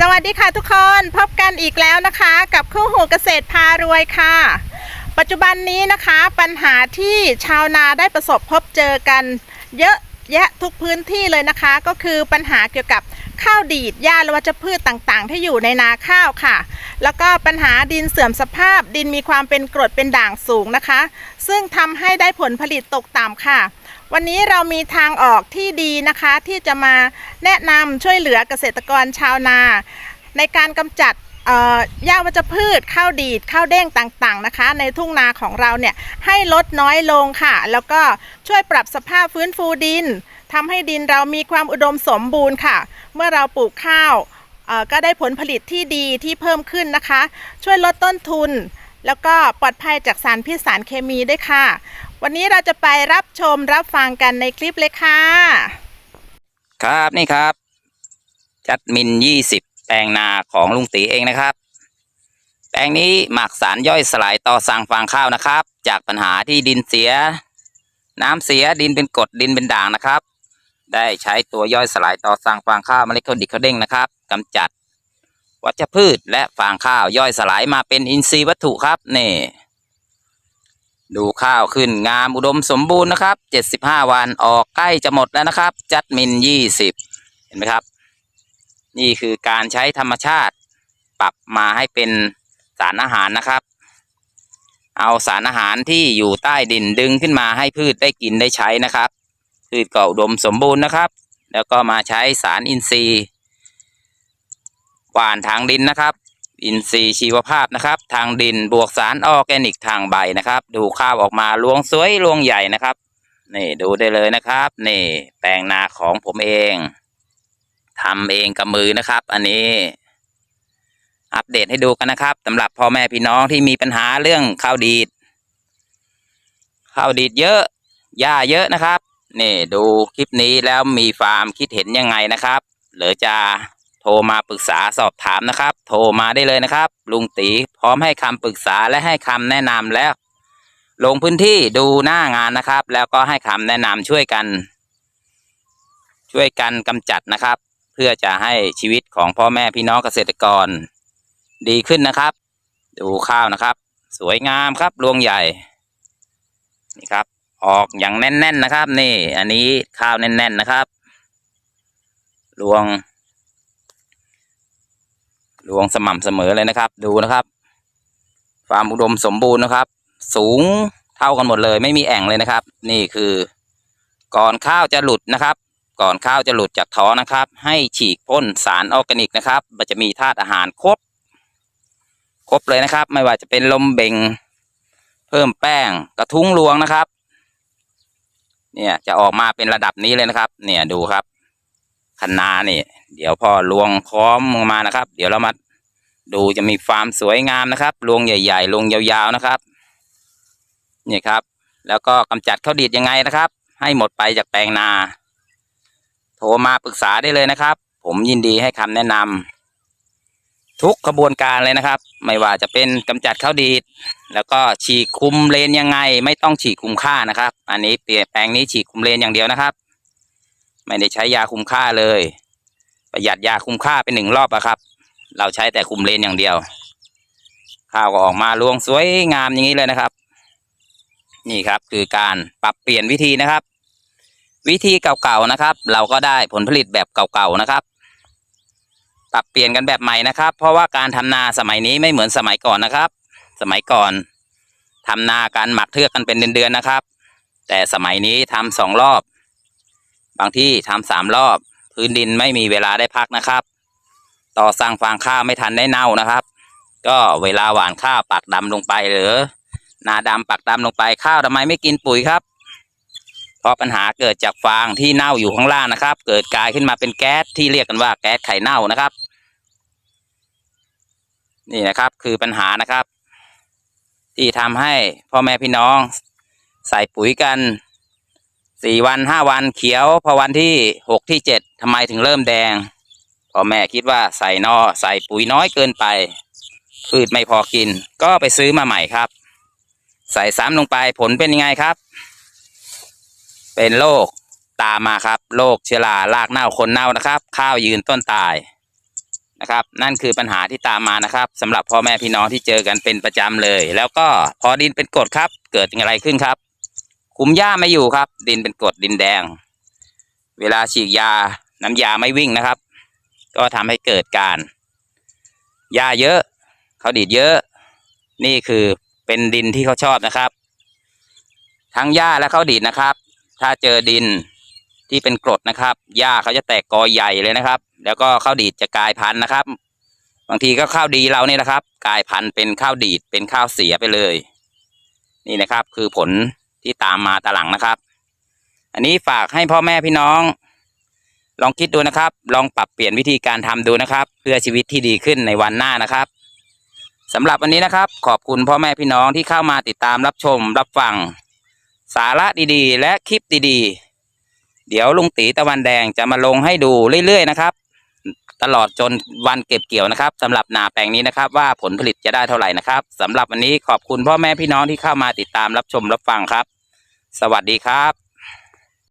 สวัสดีค่ะทุกคนพบกันอีกแล้วนะคะ กับคู่หูเกษตรพารวยค่ะ ปัจจุบันนี้นะคะปัญหาที่ชาวนาได้ประสบพบเจอกัน เยอะแยะทุกพื้นที่เลยนะคะ ก็คือปัญหาเกี่ยวกับข้าวดีดหญ้าและวัชพืชต่างๆ ที่อยู่ในนาข้าวค่ะ แล้วก็ปัญหาดินเสื่อมสภาพ ดินมีความเป็นกรดเป็นด่างสูงนะคะ ซึ่งทำให้ได้ผลผลิตตกต่ำค่ะ วันนี้เรามีทางออกที่ดีนะคะที่จะมาแนะนำช่วยเหลือเกษตรกรชาวนา ในการกำจัดเอ่อหญ้าวัชพืชข้าวดีดข้าวเด้งต่างๆนะคะ ในทุ่งนาของเราเนี่ยให้ลดน้อยลงค่ะ แล้วก็ช่วยปรับสภาพฟื้นฟูดินทำให้ดินเรามีความอุดมสมบูรณ์ค่ะ เมื่อเราปลูกข้าวก็ได้ผลผลิตที่ดีที่เพิ่มขึ้นนะคะ ช่วยลดต้นทุน แล้วก็ปลอดภัยจากสารพิษสารเคมีด้วยค่ะ วันนี้เราจะไปรับชมรับฟังกันในคลิปเลยค่ะ ครับนี่ครับ จัดมินยี่สิบแปลงนาของลุงตีเองนะครับ แปลงนี้หมักสารย่อยสลายต่อสั่งฟางข้าวนะครับ จากปัญหาที่ดินเสีย น้ำเสียดินเป็นกรดดินเป็นด่างนะครับ ได้ใช้ตัวย่อยสลายต่อสั่งฟางข้าวเมล็ดข้าวดิบข้าวเด้งนะครับกำจัด วัชพืชและฟางข้าวย่อยสลายมาเป็นอินทรีย์วัตถุครับนี่ ดูข้าวขึ้นงามอุดมสมบูรณ์นะครับเจ็ดสิบห้าวันออกใกล้จะหมดแล้วนะครับ จัดมินยี่สิบเห็นไหมครับ นี่คือการใช้ธรรมชาติปรับมาให้เป็นสารอาหารนะครับ เอาสารอาหารที่อยู่ใต้ดินดึงขึ้นมาให้พืชได้กินได้ใช้นะครับ พืชก็อุดมสมบูรณ์นะครับ แล้วก็มาใช้สารอินทรีย์หว่านทางดินนะครับ อินทรีย์ชีวภาพนะครับ ทางดินบวกสารออร์แกนิกทางใบนะครับ ดูข้าวออกมาลวงสวยลวงใหญ่นะครับ นี่ดูได้เลยนะครับ นี่แปลงนาของผมเองทำเองกับมือนะครับ อันนี้อัปเดตให้ดูกันนะครับสำหรับพ่อแม่พี่น้องที่มีปัญหาเรื่องข้าวดีดข้าวดีดเยอะหญ้าเยอะนะครับ นี่ดูคลิปนี้แล้วมีฟาร์มคิดเห็นยังไงนะครับ หรือจะ ทรมาปรึกษาสอบถามนะครับ โทรมาได้เลยนะครับ ลุงตีพร้อมให้คำปรึกษาและให้คำแนะนำแล้ว ลงพื้นที่ดูหน้างานนะครับ แล้วก็ให้คำแนะนำช่วยกัน ช่วยกันกำจัดนะครับ เพื่อจะให้ชีวิตของพ่อแม่พี่น้องเกษตรกร ดีขึ้นนะครับ ดูข้าวนะครับ สวยงามครับรวงใหญ่นี่ครับ ออกอย่างแน่น ๆนะครับ นี่ อันนี้ข้าวแน่น ๆนะครับรวง รวงสม่ำเสมอเลยนะครับ ดูนะครับความอุดมสมบูรณ์นะครับ สูงเท่ากันหมดเลย ไม่มีแอ่งเลยนะครับ นี่คือ ก่อนข้าวจะหลุดนะครับ ก่อนข้าวจะหลุดจากท้อนะครับ ให้ฉีกพ่นสารออร์แกนิกนะครับ มันจะมีธาตุอาหารครบ ครบเลยนะครับ ไม่ว่าจะเป็นลมเบงเพิ่มแป้งกระทุ้งรวงนะครับ เนี่ยจะออกมาเป็นระดับนี้เลยนะครับ เนี่ยดูครับ คันนานี่ เดี๋ยวพ่อรวงค้อมมานะครับ เดี๋ยวเรามาดูจะมีฟาร์มสวยงามนะครับรวงใหญ่ๆรวงยาวๆนะครับนี่ครับ แล้วก็กำจัดข้าวดีดยังไงนะครับ ให้หมดไปจากแปลงนา โทรมาปรึกษาได้เลยนะครับ ผมยินดีให้คำแนะนำทุกกระบวนการเลยนะครับ ไม่ว่าจะเป็นกำจัดข้าวดีดแล้วก็ฉีกคุมเลนยังไง ไม่ต้องฉีกคุมค่านะครับ อันนี้เปลี่ยนแปลงนี้ฉีกคุมเลนอย่างเดียวนะครับ ไม่ได้ใช้ยาคุมค่าเลย ประหยัดยาคุมค่าเป็นหนึ่งรอบอะครับ เราใช้แต่คุมเลนอย่างเดียว ข้าวก็ออกมาลวงสวยงามอย่างนี้เลยนะครับ นี่ครับคือการปรับเปลี่ยนวิธีนะครับ วิธีเก่าๆนะครับ เราก็ได้ผลผลิตแบบเก่าๆนะครับ ปรับเปลี่ยนกันแบบใหม่นะครับ เพราะว่าการทำนาสมัยนี้ไม่เหมือนสมัยก่อนนะครับ สมัยก่อนทำนาการหมักเทือกกันเป็นเดือนๆนะครับ แต่สมัยนี้ทำสองรอบ บางที่ทำสามรอบ พื้นดินไม่มีเวลาได้พักนะครับ ต่อสร้างฟางข้าวไม่ทันได้เน่านะครับ ก็เวลาหวานข้าวปักดำลงไปหรือนาดำปักดำลงไปข้าวทำไมไม่กินปุ๋ยครับ เพราะปัญหาเกิดจากฟางที่เน่าอยู่ข้างล่างนะครับ เกิดกลายขึ้นมาเป็นแก๊สที่เรียกกันว่าแก๊สไข่เน่านะครับ นี่นะครับคือปัญหานะครับ ที่ทำให้พ่อแม่พี่น้อง ใส่ปุ๋ยกัน สี่วันห้าวันเขียวพอวันที่หกที่เจ็ดทำไมถึงเริ่มแดงพ่อแม่คิดว่าใส่นอใส่ปุ๋ยน้อยเกินไปพืชไม่พอกิน ก็ไปซื้อมาใหม่ครับ ใส่ซ้ำลงไปผลเป็นยังไงครับ เป็นโรคตามมาครับโรคเชื้อราลากเน่าคนเน่านะครับ ข้าวยืนต้นตายนะครับ นั่นคือปัญหาที่ตามมานะครับสำหรับพ่อแม่พี่น้องที่เจอกันเป็นประจำเลย แล้วก็พอดินเป็นกรดครับ เกิดอะไรขึ้นครับ คุมหญ้าไม่อยู่ครับ ดินเป็นกรดดินแดง เวลาฉีดยาน้ำยาไม่วิ่งนะครับ ก็ทำให้เกิดการหญ้าเยอะเขาดีดเยอะ นี่คือเป็นดินที่เขาชอบนะครับ ทั้งหญ้าและเขาดีดนะครับ ถ้าเจอดินที่เป็นกรดนะครับหญ้าเขาจะแตกกอใหญ่เลยนะครับ แล้วก็ข้าวดีดจะกลายพันธุ์นะครับ บางทีก็ข้าวดีเราเนี่ยนะครับ กลายพันธุ์เป็นข้าวดีดเป็นข้าวเสียไปเลย นี่นะครับคือผล ที่ตามมาตาหลังนะครับ อันนี้ฝากให้พ่อแม่พี่น้อง ลองคิดดูนะครับ ลองปรับเปลี่ยนวิธีการทำดูนะครับ เพื่อชีวิตที่ดีขึ้นในวันหน้านะครับสำหรับวันนี้นะครับ ขอบคุณพ่อแม่พี่น้องที่เข้ามาติดตามรับชม รับฟัง สาระดีๆ และคลิปดีๆ เดี๋ยวลุงตีตะวันแดงจะมาลงให้ดูเรื่อยๆนะครับ ตลอดจนวันเก็บเกี่ยวนะครับสำหรับนาแปลงนี้นะครับ ว่าผลผลิตจะได้เท่าไหร่นะครับสำหรับวันนี้ขอบคุณพ่อแม่พี่น้องที่เข้ามาติดตามรับชมรับฟังครับ สวัสดีครับ